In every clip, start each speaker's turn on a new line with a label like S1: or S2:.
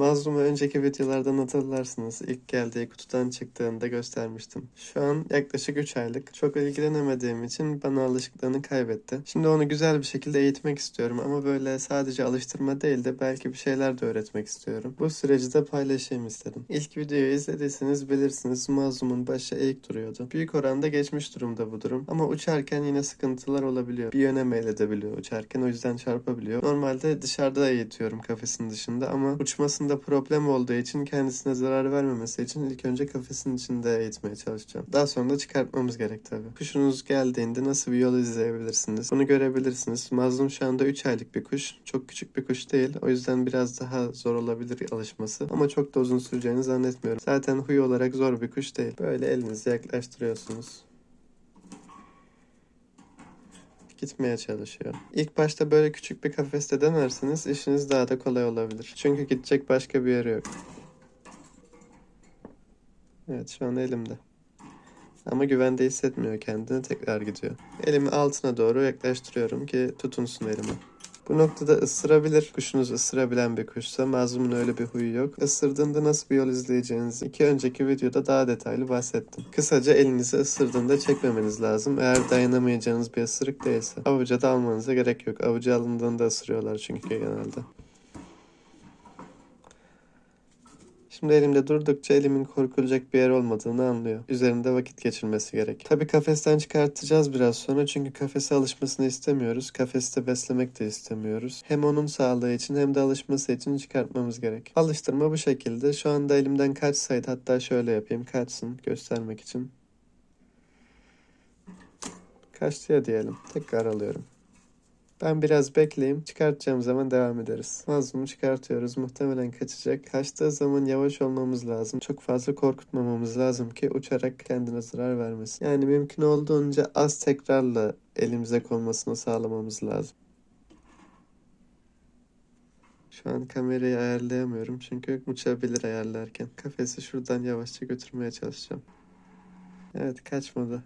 S1: Mazlum'u önceki videolardan hatırlarsınız. İlk geldiği kutudan çıktığında göstermiştim. Şu an yaklaşık 3 aylık. Çok ilgilenemediğim için bana alışıklığını kaybetti. Şimdi onu güzel bir şekilde eğitmek istiyorum ama böyle sadece alıştırma değil de belki bir şeyler de öğretmek istiyorum. Bu süreci de paylaşayım istedim. İlk videoyu izlediyseniz bilirsiniz Mazlum'un başı eğik duruyordu. Büyük oranda geçmiş durumda bu durum ama uçarken yine sıkıntılar olabiliyor. Bir yöne meyledebiliyor uçarken o yüzden çarpabiliyor. Normalde dışarıda eğitiyorum kafesin dışında ama uçmasında problem olduğu için kendisine zarar vermemesi için ilk önce kafesin içinde eğitmeye çalışacağım. Daha sonra da çıkartmamız gerek tabii. Kuşunuz geldiğinde nasıl bir yol izleyebilirsiniz? Bunu görebilirsiniz. Mazlum şu anda 3 aylık bir kuş. Çok küçük bir kuş değil. O yüzden biraz daha zor olabilir alışması. Ama çok da uzun süreceğini zannetmiyorum. Zaten huy olarak zor bir kuş değil. Böyle elinizi yaklaştırıyorsunuz. Gitmeye çalışıyor. İlk başta böyle küçük bir kafeste denerseniz işiniz daha da kolay olabilir. Çünkü gidecek başka bir yeri yok. Evet şu an elimde. Ama güvende hissetmiyor kendini tekrar gidiyor. Elimi altına doğru yaklaştırıyorum ki tutunsun elime. Bu noktada ısırabilir. Kuşunuz ısırabilen bir kuşsa mazlumun öyle bir huyu yok. Isırdığında nasıl bir yol izleyeceğinizi iki önceki videoda daha detaylı bahsettim. Kısaca elinizi ısırdığında çekmemeniz lazım. Eğer dayanamayacağınız bir ısırık değilse. Avuca da almanıza gerek yok. Avuca alındığında ısırıyorlar çünkü genelde. Şimdi elimde durdukça elimin korkulacak bir yer olmadığını anlıyor. Üzerinde vakit geçirmesi gerek. Tabi kafesten çıkartacağız biraz sonra çünkü kafese alışmasını istemiyoruz. Kafeste beslemek de istemiyoruz. Hem onun sağlığı için hem de alışması için çıkartmamız gerek. Alıştırma bu şekilde. Şu anda elimden kaçsaydı hatta şöyle yapayım kaçsın göstermek için. Kaçtı ya diyelim. Tekrar alıyorum. Ben biraz bekleyeyim. Çıkartacağım zaman devam ederiz. Mazlumu çıkartıyoruz. Muhtemelen kaçacak. Kaçtığı zaman yavaş olmamız lazım. Çok fazla korkutmamamız lazım ki uçarak kendine zarar vermesin. Yani mümkün olduğunca az tekrarla elimize konmasını sağlamamız lazım. Şu an kamerayı ayarlayamıyorum çünkü uçabilir ayarlarken. Kafesi şuradan yavaşça götürmeye çalışacağım. Evet kaçmadı.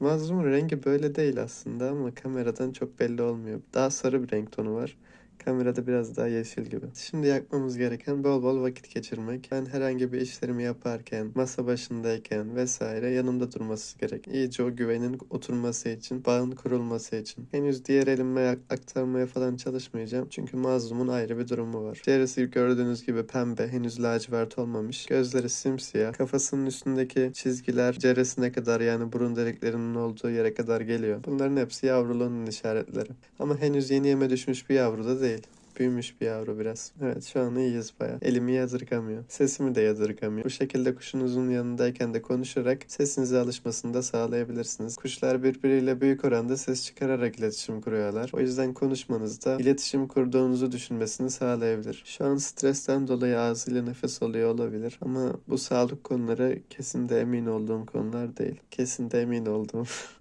S1: Mazlumun rengi böyle değil aslında ama kameradan çok belli olmuyor. Daha sarı bir renk tonu var. Kamerada biraz daha yeşil gibi. Şimdi yapmamız gereken bol bol vakit geçirmek. Ben herhangi bir işlerimi yaparken, masa başındayken vesaire yanımda durması gerek. İyice o güvenin oturması için, bağın kurulması için. Henüz diğer elime aktarmaya falan çalışmayacağım. Çünkü mazlumun ayrı bir durumu var. Derisi gördüğünüz gibi pembe, henüz lacivert olmamış. Gözleri simsiyah. Kafasının üstündeki çizgiler ceresine kadar yani burun deliklerinin olduğu yere kadar geliyor. Bunların hepsi yavruluğunun işaretleri. Ama henüz yeni yeme düşmüş bir yavru da değil. Büyümüş bir yavru biraz. Evet şu an iyiyiz baya. Elimi yadırgamıyor. Sesimi de yadırgamıyor. Bu şekilde kuşunuzun yanındayken de konuşarak sesinize alışmasını da sağlayabilirsiniz. Kuşlar birbiriyle büyük oranda ses çıkararak iletişim kuruyorlar. O yüzden konuşmanızda iletişim kurduğunuzu düşünmesini sağlayabilir. Şu an stresten dolayı ağzıyla nefes alıyor olabilir. Ama bu sağlık konuları kesin de emin olduğum konular değil. Kesin de emin olduğum.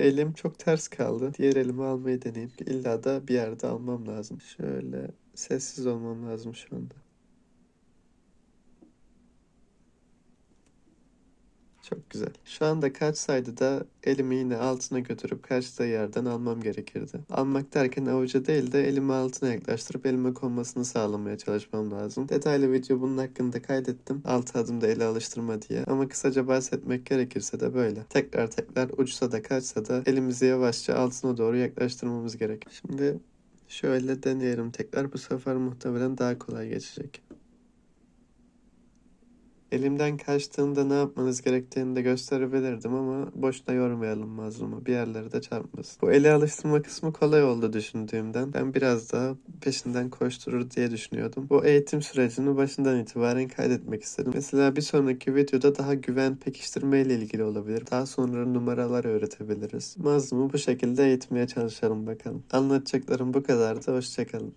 S1: Elim çok ters kaldı. Diğer elimi almayı deneyeyim. İlla da bir yerde almam lazım. Şöyle sessiz olmam lazım şu anda. Çok güzel. Şu anda kaçsaydı da elimi yine altına götürüp kaçtığı yerden almam gerekirdi. Almak derken avuca değil de elimi altına yaklaştırıp elime konmasını sağlamaya çalışmam lazım. Detaylı video bunun hakkında kaydettim. 6 adımda ele alıştırma diye. Ama kısaca bahsetmek gerekirse de böyle. Tekrar tekrar uçsa da kaçsa da elimizi yavaşça altına doğru yaklaştırmamız gerek. Şimdi şöyle deneyelim tekrar. Bu sefer muhtemelen daha kolay geçecek. Elimden kaçtığında ne yapmanız gerektiğini de gösterebilirdim ama boşuna yormayalım mazlumu. Bir yerlere de çarpmasın. Bu ele alıştırma kısmı kolay oldu düşündüğümden. Ben biraz daha peşinden koşturur diye düşünüyordum. Bu eğitim sürecini başından itibaren kaydetmek istedim. Mesela bir sonraki videoda daha güven pekiştirme ile ilgili olabilir. Daha sonra numaralar öğretebiliriz. Mazlumu bu şekilde eğitmeye çalışalım bakalım. Anlatacaklarım bu kadardı. Hoşçakalın.